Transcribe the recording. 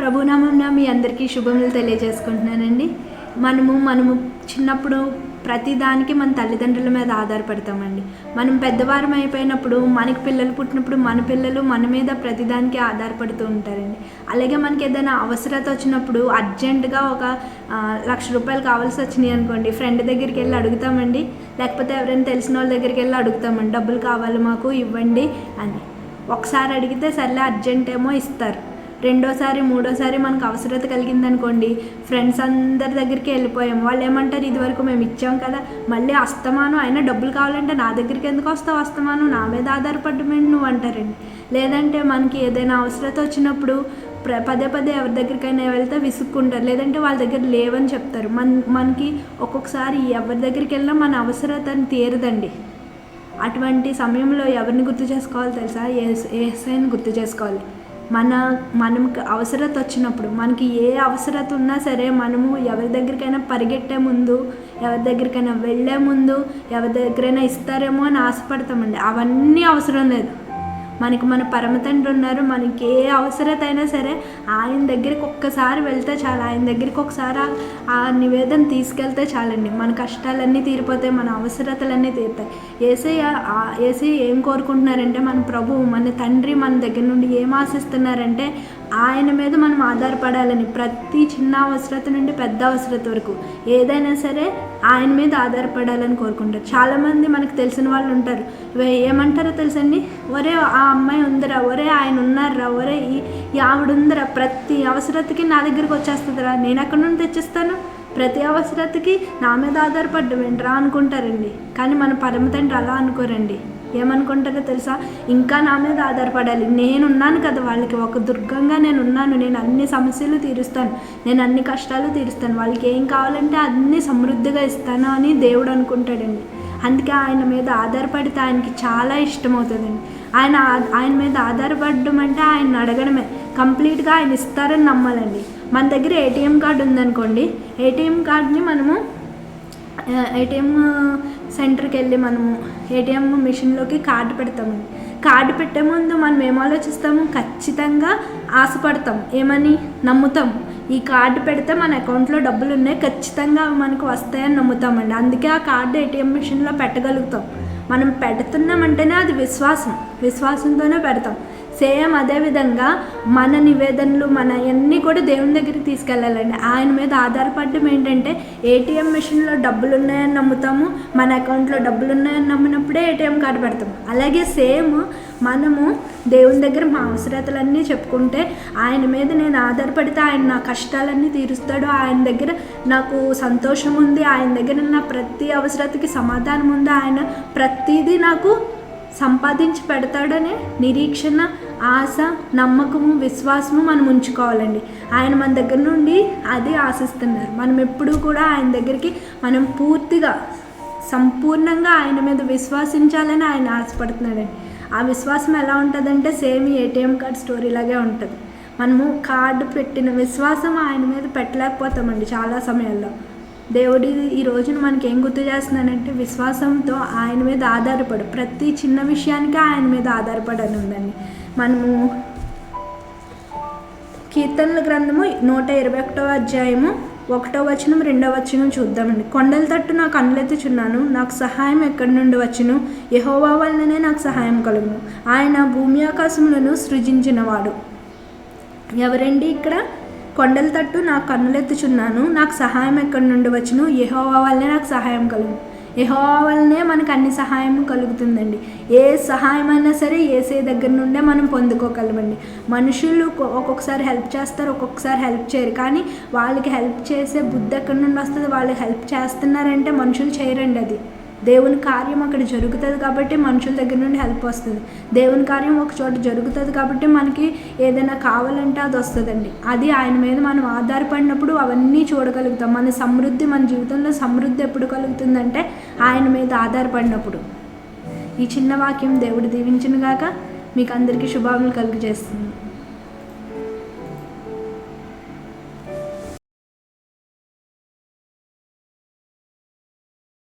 ప్రభునామంన మీ అందరికీ శుభములు తెలియజేసుకుంటున్నానండి. మనము మనము చిన్నప్పుడు ప్రతిదానికి మన తల్లిదండ్రుల మీద ఆధారపడతామండి. మనం పెద్దవారం అయిపోయినప్పుడు మనకి పిల్లలు పుట్టినప్పుడు మన పిల్లలు మన మీద ప్రతిదానికి ఆధారపడుతూ ఉంటారండి. అలాగే మనకి ఏదైనా అవసరత వచ్చినప్పుడు అర్జెంటుగా ఒక లక్ష రూపాయలు కావాల్సి వచ్చినాయి అనుకోండి ఫ్రెండ్ దగ్గరికి వెళ్ళి అడుగుతామండి. లేకపోతే ఎవరైనా తెలిసిన వాళ్ళ దగ్గరికి వెళ్ళి అడుగుతామండి డబ్బులు కావాలి మాకు ఇవ్వండి అని. ఒకసారి అడిగితే సర్లే అర్జెంట్ ఏమో ఇస్తారు. రెండోసారి మూడోసారి మనకు అవసరత కలిగింది అనుకోండి ఫ్రెండ్స్ అందరి దగ్గరికి వెళ్ళిపోయాం వాళ్ళు ఏమంటారు ఇదివరకు మేము ఇచ్చాం కదా మళ్ళీ అస్తమానం అయినా డబ్బులు కావాలంటే నా దగ్గరికి ఎందుకు వస్తావు అస్తమానం? నా మీద ఆధారపడమేంటి నువ్వు అంటారండి. లేదంటే మనకి ఏదైనా అవసరత వచ్చినప్పుడు ప్ర పదే పదే ఎవరి దగ్గరికైనా వెళ్తే విసుక్కుంటారు. లేదంటే వాళ్ళ దగ్గర లేవని చెప్తారు. మన మనకి ఒక్కొక్కసారి ఎవరి దగ్గరికి వెళ్ళినా మన అవసరతను తీరదండి. అటువంటి సమయంలో ఎవరిని గుర్తు చేసుకోవాలి తెలుసా? ఏ ఏసైని గుర్తు చేసుకోవాలి. మన మనకి అవసరత వచ్చినప్పుడు మనకి ఏ అవసరత ఉన్నా సరే మనము ఎవరి దగ్గరికైనా పరిగెట్టే ముందు ఎవరి దగ్గరికైనా వెళ్ళే ముందు ఎవరి దగ్గరైనా ఇస్తారేమో అని ఆశపడతామండి. అవన్నీ అవసరం లేదు. మనకి మన పరమతండ్రి ఉన్నారు మనకి ఏ అవసరత అయినా సరే ఆయన దగ్గరికి ఒక్కసారి వెళ్తే చాలు. ఆయన దగ్గరికి ఒకసారి ఆ- నివేదన తీసుకెళ్తే చాలండి. మన కష్టాలన్నీ తీరిపోతాయి మన అవసరతలన్నీ తీరుతాయి. ఏసీ ఏసీ ఏం కోరుకుంటున్నారంటే మన ప్రభు మన తండ్రి మన దగ్గర నుండి ఏం ఆశిస్తున్నారంటే ఆయన మీద మనం ఆధారపడాలని ప్రతి చిన్న అవసరత నుండి పెద్ద అవసరత వరకు ఏదైనా సరే ఆయన మీద ఆధారపడాలని కోరుకుంటారు. చాలామంది మనకు తెలిసిన వాళ్ళు ఉంటారు. ఏమంటారో తెలుసండి? ఒరే ఆ అమ్మాయి ఉందిరా ఒరే ఆయన ఉన్నారా ఒరే ఈ ఈ ఆవిడ ఉందిరా ప్రతి అవసరతకి నా దగ్గరికి వచ్చేస్తుందిరా నేను ఎక్కడి నుండి తెచ్చిస్తాను? ప్రతి అవసరతకి నా మీద ఆధారపడ్డం ఏంట్రా అనుకుంటారండి. కానీ మన పరమ తండ్రి అలా అనుకోరండి. ఏమనుకుంటారో తెలుసా? ఇంకా నా మీద ఆధారపడాలి. నేనున్నాను కదా వాళ్ళకి. ఒక దుర్గంగా నేను ఉన్నాను నేను అన్ని సమస్యలు తీరుస్తాను. నేను అన్ని కష్టాలు తీరుస్తాను. వాళ్ళకి ఏం కావాలంటే అన్ని సమృద్ధిగా ఇస్తాను అని దేవుడు అనుకుంటాడండి. అందుకే ఆయన మీద ఆధారపడితే ఆయనకి చాలా ఇష్టమవుతుందండి. ఆయన ఆయన మీద ఆధారపడడం అంటే ఆయన అడగడమే. కంప్లీట్గా ఆయన ఇస్తారని నమ్మాలండి. మన దగ్గర ఏటీఎం కార్డు ఉందనుకోండి. ఏటీఎం కార్డుని మనము ఏటీఎం సెంటర్కి వెళ్ళి మనము ఏటీఎం మిషన్లోకి కార్డు పెడతామండి కార్డు పెట్టే ముందు మనం ఏం ఆలోచిస్తాము? ఖచ్చితంగా ఆశపడతాం. ఏమని? నమ్ముతాం. ఈ కార్డు పెడితే మన అకౌంట్లో డబ్బులు ఉన్నాయి. ఖచ్చితంగా అవి మనకు వస్తాయని నమ్ముతామండి. అందుకే ఆ కార్డు ఏటీఎం మిషన్లో పెట్టగలుగుతాం. మనం పెడుతున్నామంటేనే అది విశ్వాసం. విశ్వాసంతోనే పెడతాం. సేమ్ అదే విధంగా మన నివేదనలు మన అన్నీ కూడా దేవుని దగ్గరికి తీసుకెళ్ళాలండి. ఆయన మీద ఆధారపడడం ఏంటంటే ఏటీఎం మిషన్లో డబ్బులు ఉన్నాయని నమ్ముతాము మన అకౌంట్లో డబ్బులు ఉన్నాయని నమ్మినప్పుడే ఏటీఎం కార్డు పెడతాము. అలాగే సేమ్ మనము దేవుని దగ్గర మా అవసరతలన్నీ చెప్పుకుంటే ఆయన మీద నేను ఆధారపడితే ఆయన నా కష్టాలన్నీ తీరుస్తాడు ఆయన దగ్గర నాకు సంతోషం ఉంది ఆయన దగ్గర నా ప్రతి అవసరతకి సమాధానం ఉంది ఆయన ప్రతిదీ నాకు సంపాదించి పెడతాడనే నిరీక్షణ ఆశ నమ్మకము విశ్వాసము మనం ఉంచుకోవాలండి. ఆయన మన దగ్గర నుండి అది ఆశిస్తున్నారు. మనం ఎప్పుడూ కూడా ఆయన దగ్గరికి మనం పూర్తిగా సంపూర్ణంగా ఆయన మీద విశ్వసించాలని ఆయన ఆశపడుతున్నాడండి. ఆ విశ్వాసం ఎలా ఉంటుందంటే సేమ్ ఏటీఎం కార్డ్ స్టోరీలాగే ఉంటుంది. మనము కార్డు పెట్టిన విశ్వాసం ఆయన మీద పెట్టలేకపోతామండి చాలా సమయాల్లో. దేవుడి ఈ రోజున మనకి ఏం గుర్తు చేస్తున్నానంటే విశ్వాసంతో ఆయన మీద ఆధారపడు. ప్రతి చిన్న విషయానికి ఆయన మీద ఆధారపడని ఉందండి మనము కీర్తనల గ్రంథము నూట ఇరవై ఒకటో అధ్యాయము ఒకటో వచనం రెండో వచనం చూద్దామండి. కొండల తట్టు నాకు కనులెత్తుచున్నాను నాకు సహాయం ఎక్కడి నుండి వచ్చును? యహోవా వలననే నాకు సహాయం కలుగును. ఆయన భూమి ఆకాశములను సృజించినవాడు. ఎవరండి ఇక్కడ? కొండల తట్టు నాకు కన్నులెత్తుచున్నాను. నాకు సహాయం ఎక్కడి నుండి వచ్చును? యెహోవా వల్లనే నాకు సహాయం కలుగు. యెహోవా వల్లనే మనకు అన్ని సహాయం కలుగుతుందండి. ఏ సహాయం అయినా సరే ఏసే దగ్గర నుండే మనం పొందుకోగలమండి. మనుషులు ఒక్కొక్కసారి హెల్ప్ చేస్తారు ఒక్కొక్కసారి హెల్ప్ చేయరు. కానీ వాళ్ళకి హెల్ప్ చేసే బుద్ధి ఎక్కడి నుండి వస్తుంది? వాళ్ళు హెల్ప్ చేస్తున్నారంటే మనుషులు చేయరండి అది. దేవుని కార్యం అక్కడ జరుగుతుంది కాబట్టి మనుషుల దగ్గర నుండి హెల్ప్ వస్తుంది. దేవుని కార్యం ఒక చోట జరుగుతుంది కాబట్టి మనకి ఏదైనా కావాలంటే అది వస్తుందండి. అది ఆయన మీద మనం ఆధారపడినప్పుడు అవన్నీ చూడగలుగుతాం. మన సమృద్ధి మన జీవితంలో సమృద్ధి ఎప్పుడు కలుగుతుందంటే ఆయన మీద ఆధారపడినప్పుడు. ఈ చిన్న వాక్యం దేవుడు దీవించిన గాక మీకు అందరికీ శుభాములు కలుగజేస్తుంది.